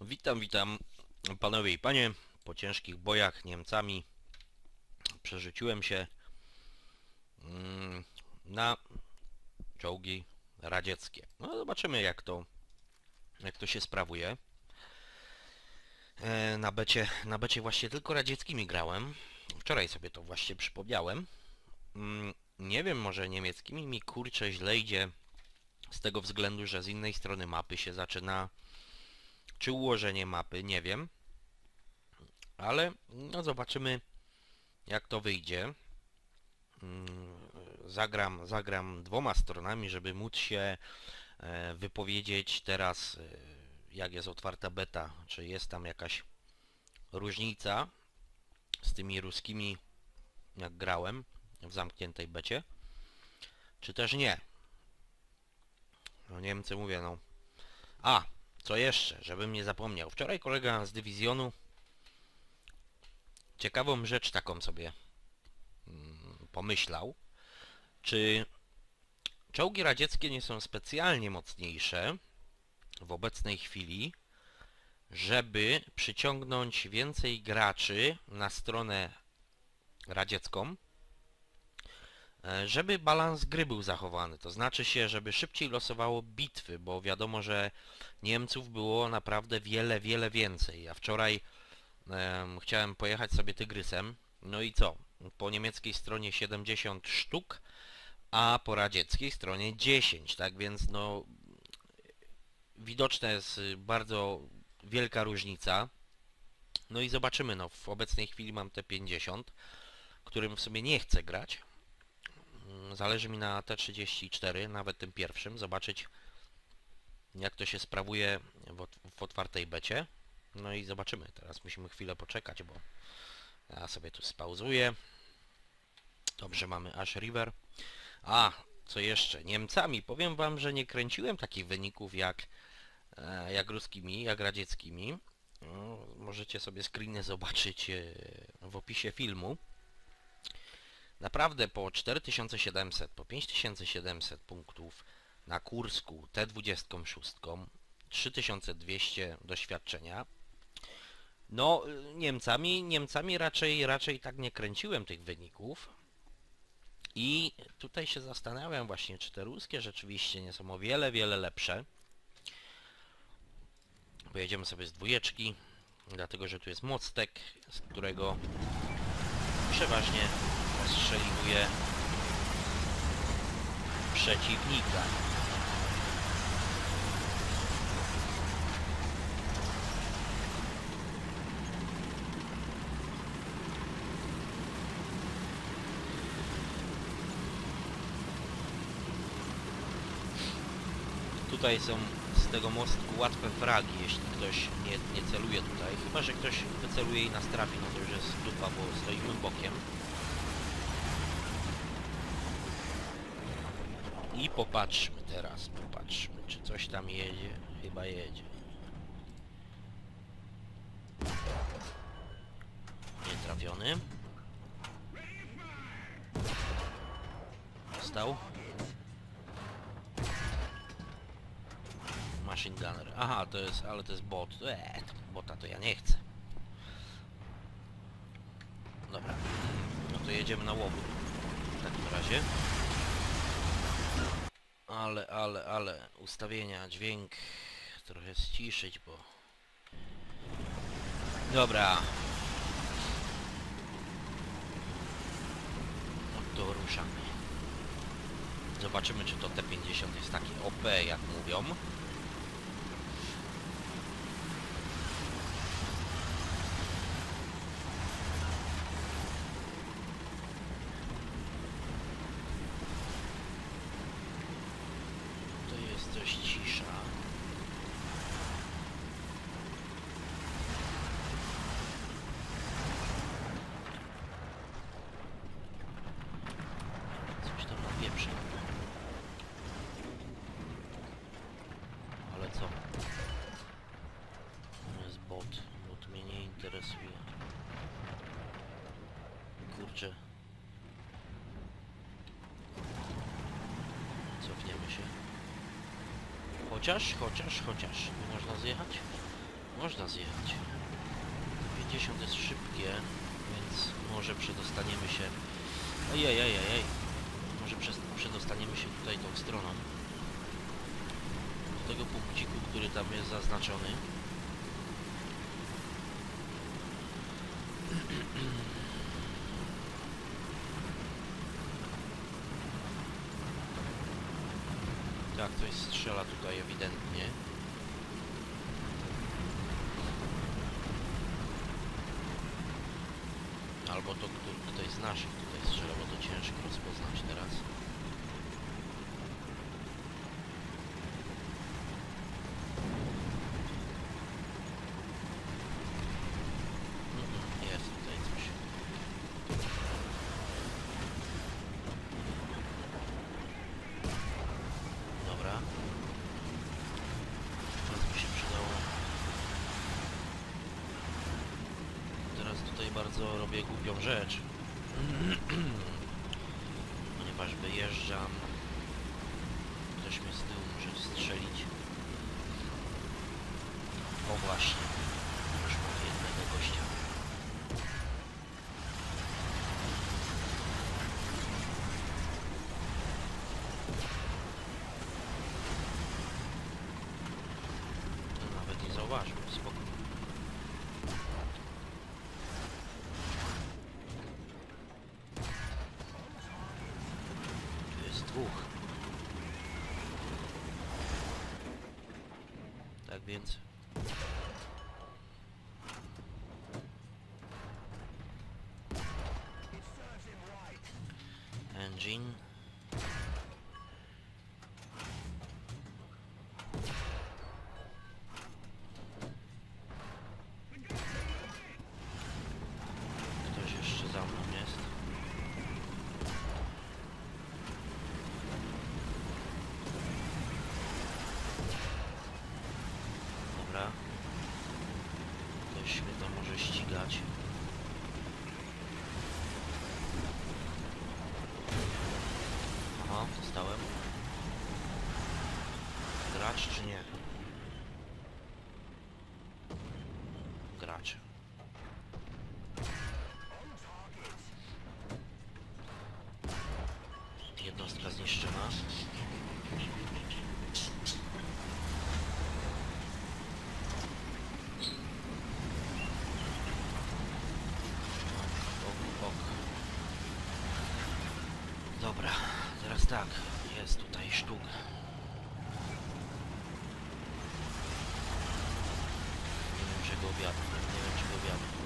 Witam, witam panowie i panie. Po ciężkich bojach Niemcami przerzuciłem się mm, na czołgi radzieckie. No zobaczymy jak to jak to się sprawuje. E, Na becie, na becie właśnie tylko radzieckimi grałem. Wczoraj sobie to właśnie przypomniałem. Mm, Nie wiem, może niemieckimi mi kurczę źle idzie z tego względu, że z innej strony mapy się zaczyna czy ułożenie mapy, nie wiem. Ale no zobaczymy jak to wyjdzie. Mm, Zagram, zagram dwoma stronami, żeby móc się e, wypowiedzieć teraz e, jak jest otwarta beta, czy jest tam jakaś różnica z tymi ruskimi jak grałem w zamkniętej becie, czy też nie. No Niemcy mówię no. A, co jeszcze, żebym nie zapomniał. Wczoraj kolega z dywizjonu ciekawą rzecz taką sobie mm, pomyślał. Czy czołgi radzieckie nie są specjalnie mocniejsze w obecnej chwili, żeby przyciągnąć więcej graczy na stronę radziecką, żeby balans gry był zachowany. To znaczy się, żeby szybciej losowało bitwy, bo wiadomo, że Niemców było naprawdę wiele, wiele więcej. Ja wczoraj em, chciałem pojechać sobie Tygrysem. No i co? Po niemieckiej stronie 70 sztuk, a po radzieckiej stronie 10, tak więc no widoczna jest bardzo wielka różnica. No i zobaczymy, no w obecnej chwili mam te 50, którym w sumie nie chcę grać. Zależy mi na T34, nawet tym pierwszym, zobaczyć jak to się sprawuje w otwartej becie. No i zobaczymy. Teraz musimy chwilę poczekać, bo ja sobie tu spauzuję. Dobrze, mamy Ash River. A, co jeszcze? Niemcami. Powiem wam, że nie kręciłem takich wyników jak, e, jak ruskimi, jak radzieckimi. No, możecie sobie screeny zobaczyć e, w opisie filmu. Naprawdę po 4700, po 5700 punktów na Kursku T26, 3200 doświadczenia. No, Niemcami, Niemcami raczej, raczej tak nie kręciłem tych wyników. I tutaj się zastanawiam właśnie, czy te ruskie rzeczywiście nie są o wiele, wiele lepsze. Pojedziemy sobie z dwójeczki, dlatego że tu jest mostek, z którego przeważnie ostrzeliwuje przeciwnika. Tutaj są z tego mostku łatwe fragi, jeśli ktoś nie, nie celuje tutaj. Chyba, że ktoś wyceluje i nas trafi, no to już jest dupa, bo stoimy bokiem. I popatrzmy teraz, popatrzmy, czy coś tam jedzie. Chyba jedzie. Nie trafiony. Stał. Machine Gunner. Aha, to jest, ale to jest bot. Eee, bota to ja nie chcę. Dobra. No to jedziemy na łobuz. W takim razie. Ale, ale, ale ustawienia, dźwięk trochę ściszyć, bo... Dobra. No to ruszamy. Zobaczymy, czy to T50 jest takie OP, jak mówią. To jest coś cisza. Coś tam napieprza. Ale co? To jest bot. Bot mnie nie interesuje. Kurczę. Cofniemy się. Chociaż, chociaż, chociaż. Nie można zjechać? Można zjechać. 50 jest szybkie, więc może przedostaniemy się... Ojej, ojej, ojej. Może przedostaniemy się tutaj tą stroną. Do tego punkciku, który tam jest zaznaczony. Tak, ktoś strzela tutaj ewidentnie. Albo to kto, ktoś z naszych tutaj strzela, bo to ciężko rozpoznać teraz. Mhm, Jest tutaj coś. Dobra. Teraz mi się przydało. Teraz tutaj bardzo robię głupią rzecz. Ponieważ wyjeżdżam. Ktoś mnie z tyłu może strzelić. O właśnie. Już mam jednego gościa. To nawet nie zauważył. Spoko. Tu jest dwóch. Jednostka zniszczona. Ok, ok. Dobra, teraz tak. Jest tutaj sztuk. Nie wiem czego obiadu. Nie wiem czego obiadu.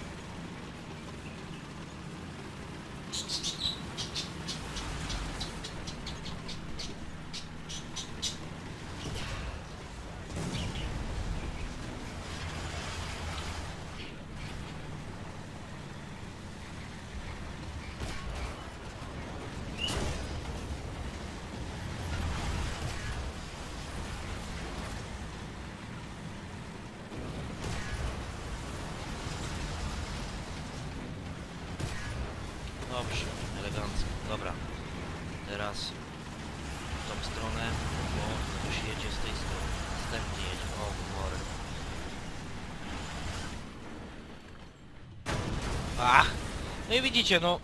Dobrze, elegancko. Dobra. Teraz w tą stronę, bo ktoś jedzie z tej strony. Następnie jedzie. O, chory. Ach! No i widzicie, no...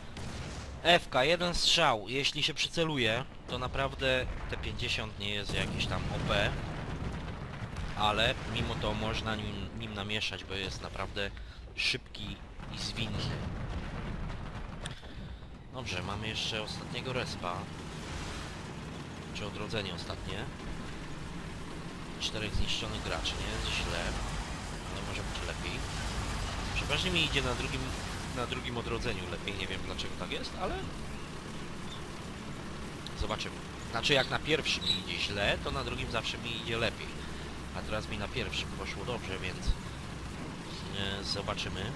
FK, jeden strzał. Jeśli się przyceluje, to naprawdę te 50 nie jest jakieś tam OP. Ale mimo to można nim, nim namieszać, bo jest naprawdę szybki i zwinny. Dobrze, mamy jeszcze ostatniego respa. Czy odrodzenie ostatnie. Czterech zniszczonych graczy, nie źle. Ale może być lepiej. Przeważnie mi idzie na drugim, na drugim odrodzeniu lepiej, nie wiem dlaczego tak jest, ale... Zobaczymy. Znaczy jak na pierwszym mi idzie źle, to na drugim zawsze mi idzie lepiej. A teraz mi na pierwszym poszło dobrze, więc... e, zobaczymy.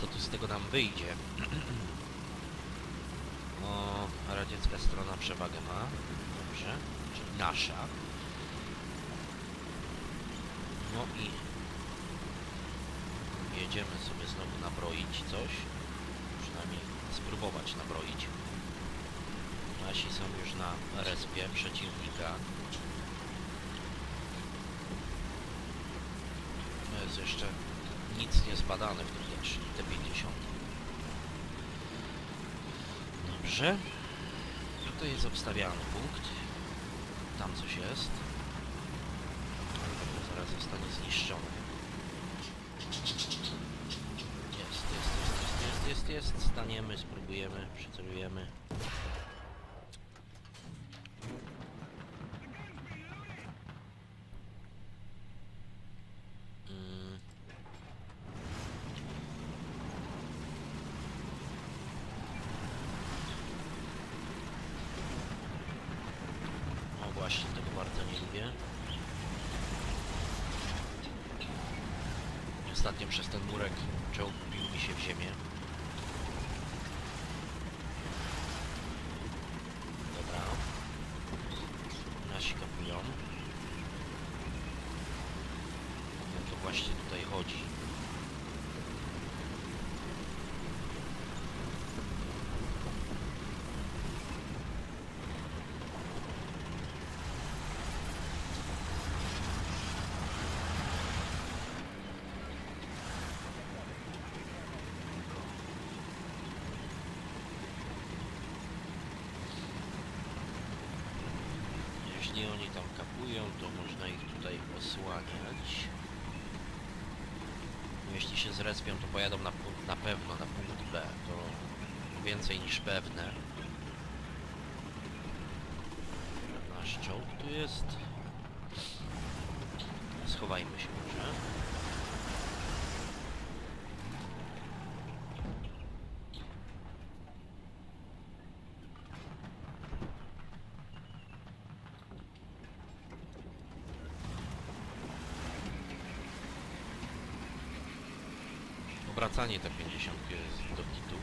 Co tu z tego nam wyjdzie. O, radziecka strona przewagę ma. Dobrze. Czyli nasza. No i jedziemy sobie znowu nabroić coś. Przynajmniej spróbować nabroić. Nasi są już na respie przeciwnika. jest jeszcze nic nie zbadane w tym T- T50. Dobrze. Tutaj jest obstawiany punkt. Tam coś jest. Zaraz zostanie zniszczony. Jest, jest, jest, jest, jest, jest, jest. Staniemy, spróbujemy, przycelujemy. Mm. O właśnie, tego bardzo nie lubię. Ostatnio przez ten murek czołg bił mi się w ziemię. Dobra. Nasi kapują. O to właśnie tutaj chodzi. Jeśli oni tam kapują, to można ich tutaj osłaniać. Jeśli się zrespią, to pojadą na, na pewno na punkt B. To więcej niż pewne. Nasz czołg tu jest. Schowajmy się może. Obracanie te 50 jest do kitu.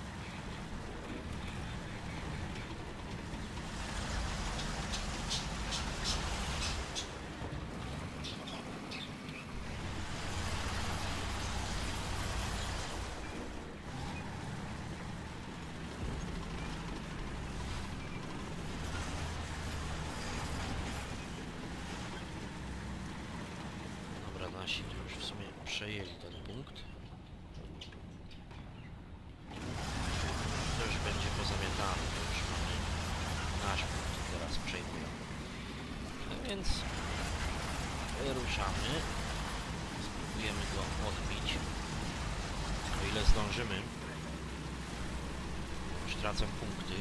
Dobra, nasi tu już w sumie przejęli ten punkt. To już będzie pozamiatane, to już mamy nasz punkt, teraz przejmują. No więc ruszamy. Spróbujemy go odbić. O ile zdążymy. Już tracę punkty.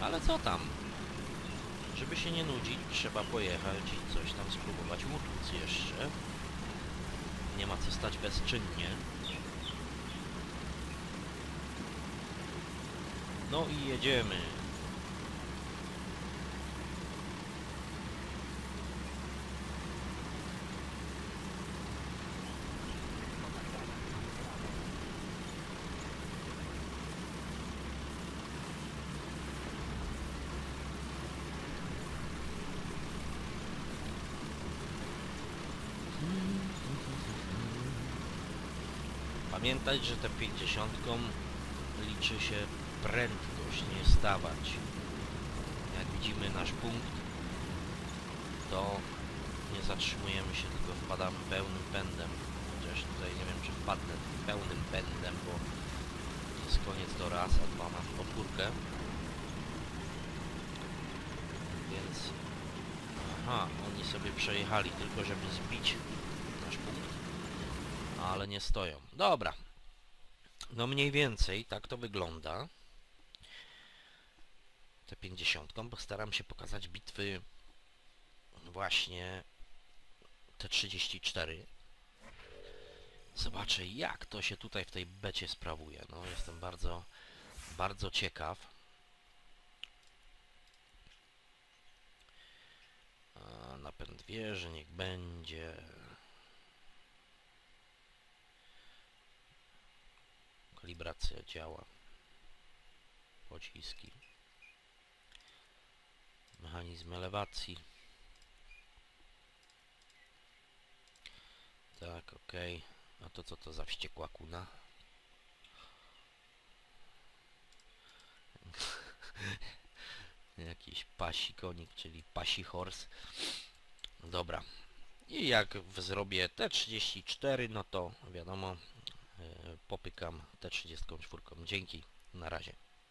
Ale co tam? Żeby się nie nudzić, trzeba pojechać i coś tam spróbować utłuc jeszcze. Nie ma co stać bezczynnie. No i jedziemy. Pamiętać, że te 50 liczy się prędkość, nie stawać. Jak widzimy nasz punkt, to nie zatrzymujemy się, tylko wpadamy pełnym pędem. Chociaż tutaj nie wiem, czy wpadnę pełnym pędem, bo jest koniec do raz, a dwa mam podpórkę. Więc... Aha, oni sobie przejechali tylko, żeby zbić. Ale nie stoją. Dobra. No mniej więcej tak to wygląda. Te 50, bo staram się pokazać bitwy właśnie te 34. Zobaczę jak to się tutaj w tej becie sprawuje. No jestem bardzo, bardzo ciekaw. Napęd wieży niech będzie. Kalibracja działa. Pociski. Mechanizm elewacji. Tak, okej. A to co to za wściekła kuna? Jakiś pasi konik, czyli pasi horse. Dobra. I jak zrobię T34, no to wiadomo, popykam T34. Dzięki, na razie.